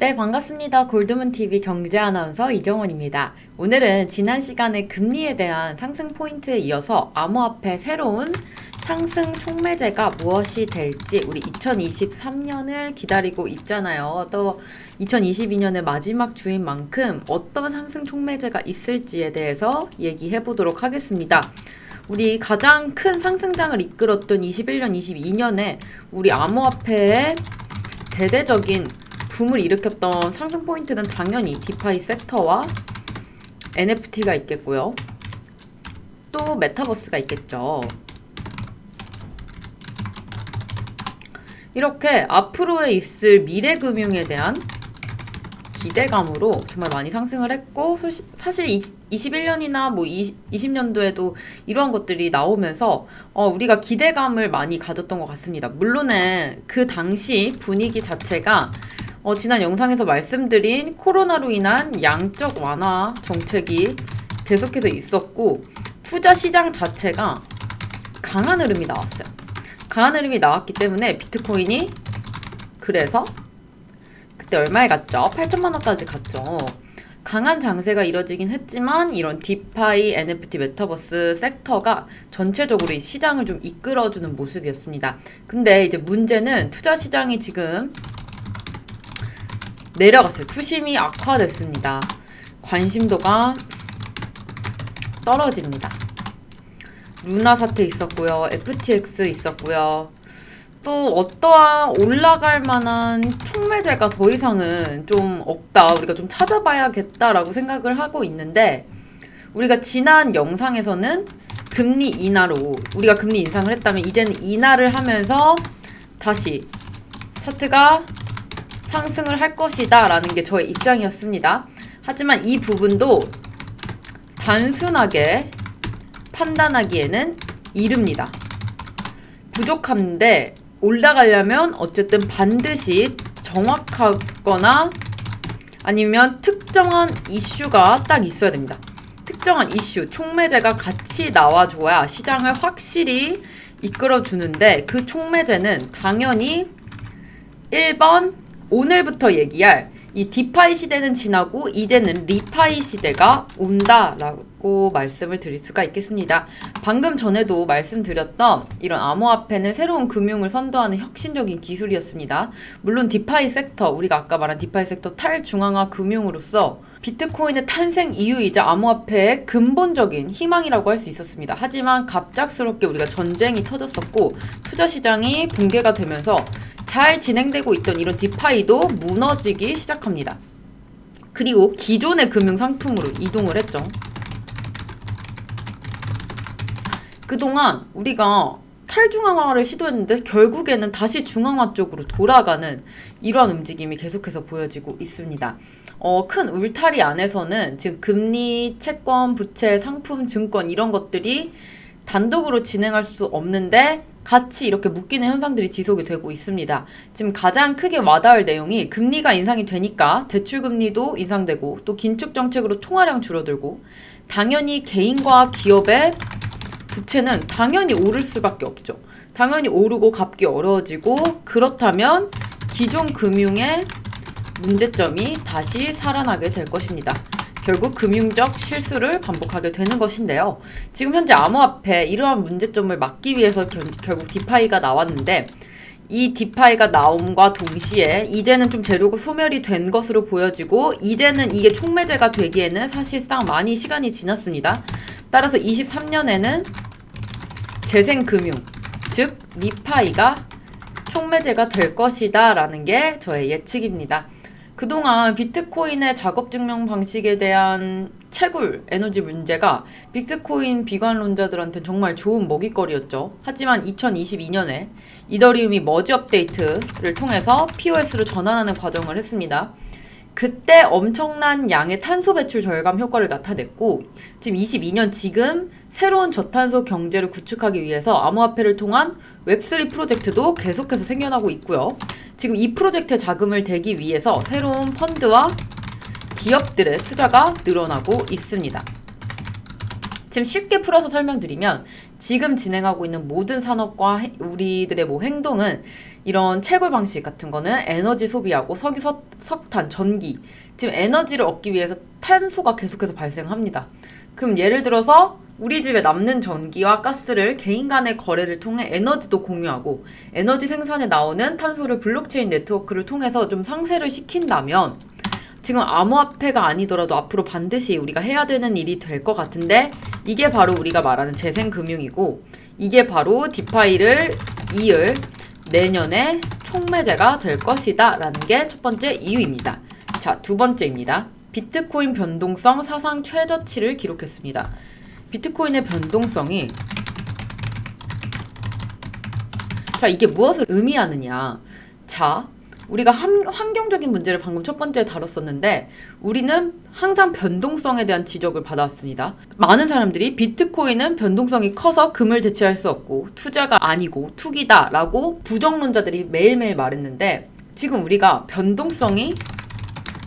네, 반갑습니다. 골드문TV 경제 아나운서 이정원입니다. 오늘은 지난 시간에 금리에 대한 상승 포인트에 이어서 암호화폐 새로운 상승 촉매제가 무엇이 될지 우리 2023년을 기다리고 있잖아요. 또 2022년의 마지막 주인 만큼 어떤 상승 촉매제가 있을지에 대해서 얘기해 보도록 하겠습니다. 우리 가장 큰 상승장을 이끌었던 21년, 22년에 우리 암호화폐의 대대적인 붐을 일으켰던 상승 포인트는 당연히 디파이 섹터와 NFT가 있겠고요. 또 메타버스가 있겠죠. 이렇게 앞으로에 있을 미래 금융에 대한 기대감으로 정말 많이 상승을 했고 사실 21년이나 뭐 20 년도에도 이러한 것들이 나오면서 어, 우리가 기대감을 많이 가졌던 것 같습니다. 물론은 그 당시 분위기 자체가 어, 지난 영상에서 말씀드린 코로나로 인한 양적 완화 정책이 계속해서 있었고 투자 시장 자체가 강한 흐름이 나왔어요. 강한 흐름이 나왔기 때문에 비트코인이 그래서 그때 얼마에 갔죠? 8천만 원까지 갔죠. 강한 장세가 이뤄지긴 했지만 이런 디파이, NFT, 메타버스 섹터가 전체적으로 이 시장을 좀 이끌어주는 모습이었습니다. 근데 이제 문제는 투자 시장이 지금 내려갔어요. 투심이 악화됐습니다. 관심도가 떨어집니다. 루나 사태 있었고요. FTX 있었고요. 또 어떠한 올라갈 만한 촉매제가 더 이상은 좀 없다. 우리가 좀 찾아봐야겠다라고 생각을 하고 있는데 우리가 지난 영상에서는 금리 인하로 우리가 금리 인상을 했다면 이제는 인하를 하면서 다시 차트가 상승을 할 것이다 라는 게 저의 입장이었습니다. 하지만 이 부분도 단순하게 판단하기에는 이릅니다. 부족한데 올라가려면 어쨌든 반드시 정확하거나 아니면 특정한 이슈가 딱 있어야 됩니다. 특정한 이슈, 촉매제가 같이 나와줘야 시장을 확실히 이끌어주는데 그 촉매제는 당연히 1번 오늘부터 얘기할 이 디파이 시대는 지나고 이제는 리파이 시대가 온다라고 말씀을 드릴 수가 있겠습니다. 방금 전에도 말씀드렸던 이런 암호화폐는 새로운 금융을 선도하는 혁신적인 기술이었습니다. 물론 디파이 섹터, 우리가 아까 말한 디파이 섹터 탈중앙화 금융으로서 비트코인의 탄생 이유이자 암호화폐의 근본적인 희망이라고 할 수 있었습니다. 하지만 갑작스럽게 우리가 전쟁이 터졌었고 투자 시장이 붕괴가 되면서 잘 진행되고 있던 이런 디파이도 무너지기 시작합니다. 그리고 기존의 금융 상품으로 이동을 했죠. 그동안 우리가 탈중앙화를 시도했는데 결국에는 다시 중앙화 쪽으로 돌아가는 이러한 움직임이 계속해서 보여지고 있습니다. 어, 큰 울타리 안에서는 지금 금리, 채권, 부채, 상품, 증권 이런 것들이 단독으로 진행할 수 없는데 같이 이렇게 묶이는 현상들이 지속이 되고 있습니다. 지금 가장 크게 와닿을 내용이 금리가 인상이 되니까 대출 금리도 인상되고 또 긴축 정책으로 통화량 줄어들고 당연히 개인과 기업의 부채는 당연히 오를 수밖에 없죠. 당연히 오르고 갚기 어려워지고 그렇다면 기존 금융의 문제점이 다시 살아나게 될 것입니다. 결국 금융적 실수를 반복하게 되는 것인데요. 지금 현재 암호화폐 이러한 문제점을 막기 위해서 결, 결국 디파이가 나왔는데 이 디파이가 나옴과 동시에 이제는 좀 재료가 소멸이 된 것으로 보여지고 이제는 이게 촉매제가 되기에는 사실상 많이 시간이 지났습니다. 따라서 23년에는 재생금융, 즉 리파이가 촉매제가 될 것이다 라는 게 저의 예측입니다. 그동안 비트코인의 작업 증명 방식에 대한 채굴 에너지 문제가 비트코인 비관론자들한테 정말 좋은 먹잇거리였죠. 하지만 2022년에 이더리움이 머지 업데이트를 통해서 POS로 전환하는 과정을 했습니다. 그때 엄청난 양의 탄소 배출 절감 효과를 나타냈고 지금 22년 지금 새로운 저탄소 경제를 구축하기 위해서 암호화폐를 통한 웹3 프로젝트도 계속해서 생겨나고 있고요. 지금 이 프로젝트에 자금을 대기 위해서 새로운 펀드와 기업들의 투자가 늘어나고 있습니다. 지금 쉽게 풀어서 설명드리면 지금 진행하고 있는 모든 산업과 해- 우리들의 뭐 행동은 이런 채굴 방식 같은 거는 에너지 소비하고 석유, 석, 석탄, 전기 지금 에너지를 얻기 위해서 탄소가 계속해서 발생합니다. 그럼 예를 들어서 우리 집에 남는 전기와 가스를 개인 간의 거래를 통해 에너지도 공유하고 에너지 생산에 나오는 탄소를 블록체인 네트워크를 통해서 좀 상쇄를 시킨다면 지금 암호화폐가 아니더라도 앞으로 반드시 우리가 해야 되는 일이 될 것 같은데 이게 바로 우리가 말하는 재생금융이고 이게 바로 디파이를 이을 내년에 총매제가 될 것이다 라는 게 첫 번째 이유입니다. 자, 두 번째입니다. 비트코인 변동성 사상 최저치를 기록했습니다. 비트코인의 변동성이 자, 이게 무엇을 의미하느냐? 자, 우리가 함- 환경적인 문제를 방금 첫 번째 다뤘었는데 우리는 항상 변동성에 대한 지적을 받아왔습니다. 많은 사람들이 비트코인은 변동성이 커서 금을 대체할 수 없고 투자가 아니고 투기다라고 부정론자들이 매일매일 말했는데 지금 우리가 변동성이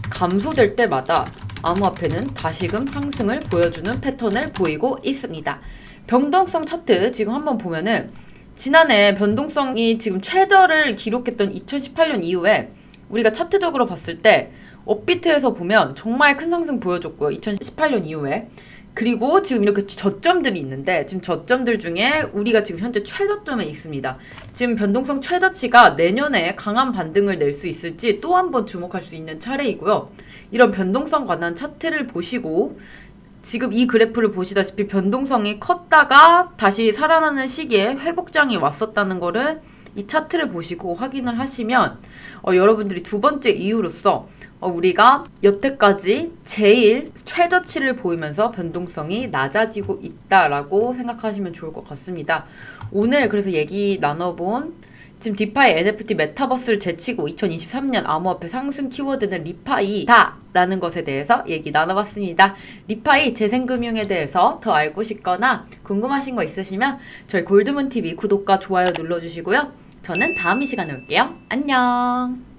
감소될 때마다 암호화폐는 다시금 상승을 보여주는 패턴을 보이고 있습니다. 변동성 차트 지금 한번 보면은 지난해 변동성이 지금 최저를 기록했던 2018년 이후에 우리가 차트적으로 봤을 때 업비트에서 보면 정말 큰 상승 보여줬고요. 2018년 이후에. 그리고 지금 이렇게 저점들이 있는데 지금 저점들 중에 우리가 지금 현재 최저점에 있습니다. 지금 변동성 최저치가 내년에 강한 반등을 낼 수 있을지 또 한 번 주목할 수 있는 차례이고요. 이런 변동성 관한 차트를 보시고 지금 이 그래프를 보시다시피 변동성이 컸다가 다시 살아나는 시기에 회복장이 왔었다는 거를 이 차트를 보시고 확인을 하시면 어, 여러분들이 두 번째 이유로서 어, 우리가 여태까지 제일 최저치를 보이면서 변동성이 낮아지고 있다라고 생각하시면 좋을 것 같습니다. 오늘 그래서 얘기 나눠본 지금 디파이 NFT 메타버스를 제치고 2023년 암호화폐 상승 키워드는 리파이다라는 것에 대해서 얘기 나눠봤습니다. 리파이 재생금융에 대해서 더 알고 싶거나 궁금하신 거 있으시면 저희 골드문TV 구독과 좋아요 눌러주시고요. 저는 다음 이 시간에 올게요. 안녕!